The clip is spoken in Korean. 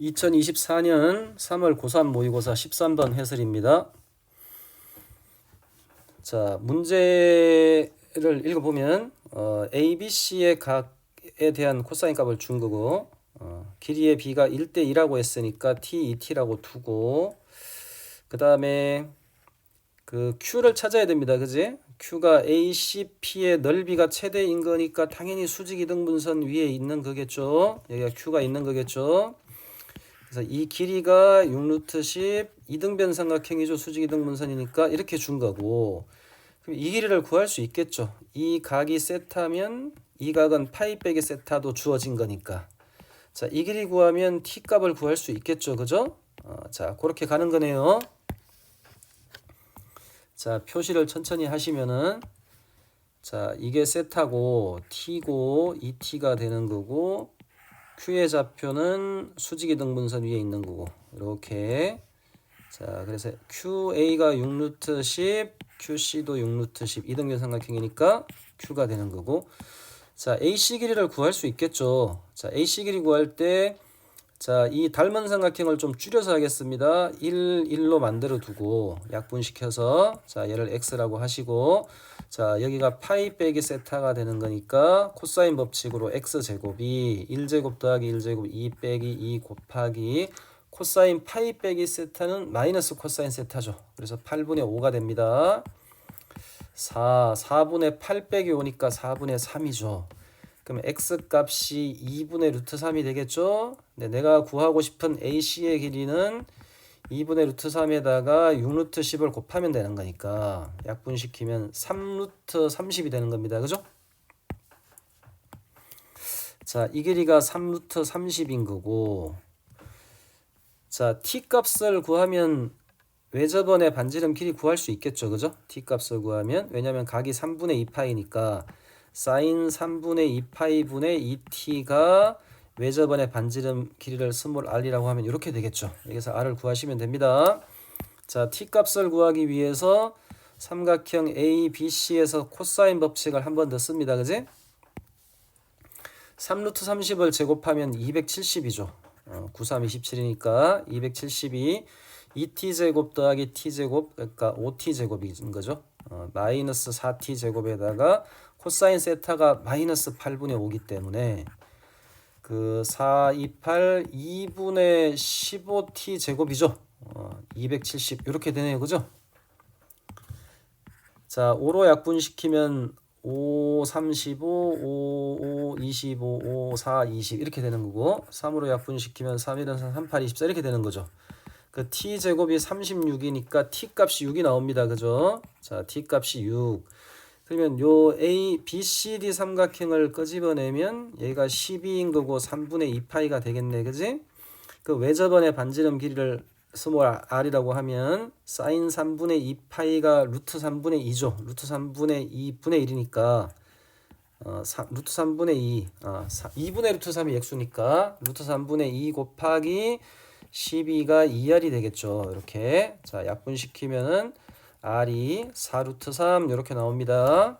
2024년 3월 고3 모의고사 13번 해설입니다. 자, 문제를 읽어보면 어, A, B, C의 각에 대한 코사인 값을 준 거고 어, 길이의 B가 1대 2라고 했으니까 T, 2T라고 두고 그 다음에 그 Q를 찾아야 됩니다. 그지? Q가 ACP의 넓이가 최대인 거니까 당연히 수직 이등분선 위에 있는 거겠죠. 여기가 Q가 있는 거겠죠. 그래서 이 길이가 6루트 10 이등변 삼각형이죠. 수직 이등분선이니까 이렇게 준 거고 그럼 이 길이를 구할 수 있겠죠. 이 각이 세타면 이 각은 파이 빼기 세타도 주어진 거니까 자, 이 길이 구하면 t 값을 구할 수 있겠죠. 그죠? 어, 자, 그렇게 가는 거네요. 자, 표시를 천천히 하시면은 자, 이게 세타고 t고 2t가 되는 거고 q의 좌표는 수직이 등분선 위에 있는 거고. 이렇게. 자, 그래서 QA가 6루트 10, QC도 6루트 10 이등변 삼각형이니까 Q가 되는 거고. 자, AC 길이를 구할 수 있겠죠. 자, AC 길이 구할 때 자, 이 닮은 삼각형을 좀 줄여서 하겠습니다. 1, 1로 만들어 두고 약분시켜서 자, 얘를 x라고 하시고 자, 여기가 파이 빼기 세타가 되는 거니까 코사인 법칙으로 x제곱이 1제곱 더하기 1제곱 2 빼기 2 곱하기 코사인 파이 빼기 세타는 마이너스 코사인 세타죠. 그래서 8분의 5가 됩니다. 4, 4분의 8 빼기 5니까 4분의 3이죠. 그럼 x 값이 2분의 루트 3이 되겠죠? 네, 내가 구하고 싶은 AC의 길이는 2분의 루트 3에다가 6루트 10을 곱하면 되는 거니까 약분시키면 3루트 30이 되는 겁니다. 그죠? 자, 이 길이가 3루트 30인 거고 자, t 값을 구하면 외접원의 반지름 길이 구할 수 있겠죠. 그죠? t 값을 구하면 왜냐면 각이 3분의 2파이니까 사인 3분의 2파이분의 2t가 외접원의 반지름 길이를 스몰 r이라고 하면 이렇게 되겠죠. 여기서 r을 구하시면 됩니다. 자, t 값을 구하기 위해서 삼각형 ABC에서 코사인 법칙을 한 번 더 씁니다. 그지? 3루트 30을 제곱하면 270이죠. 어, 93, 27이니까 272 2t제곱 더하기 t제곱 그러니까 5t제곱인 거죠. 어, 마이너스 4t제곱에다가 코사인 세타가 마이너스 8분의 5기 때문에 그 4, 2, 8, 2분의 15t 제곱이죠. 어, 270 이렇게 되네요. 그죠? 자, 5로 약분시키면 5, 35, 5, 5, 25, 5, 4, 20 이렇게 되는 거고 3으로 약분시키면 3, 1은 3, 3, 8, 24 이렇게 되는 거죠. 그 t 제곱이 36이니까 t 값이 6이 나옵니다. 그죠? 자, t 값이 6. 그러면 요 A, B, C, D 삼각형을 끄집어내면 얘가 12인 거고 3분의 2파이가 되겠네. 그지? 그 외접원의 반지름 길이를 스몰 r이라고 하면 사인 3분의 2파이가 루트 3분의 2죠. 루트 3분의 2분의 1이니까 어, 사, 루트 3분의 2 아, 4, 2분의 루트 3이 x니까 루트 3분의 2 곱하기 12가 2r이 되겠죠. 이렇게 자 약분시키면은 r이 4루트 3 이렇게 나옵니다.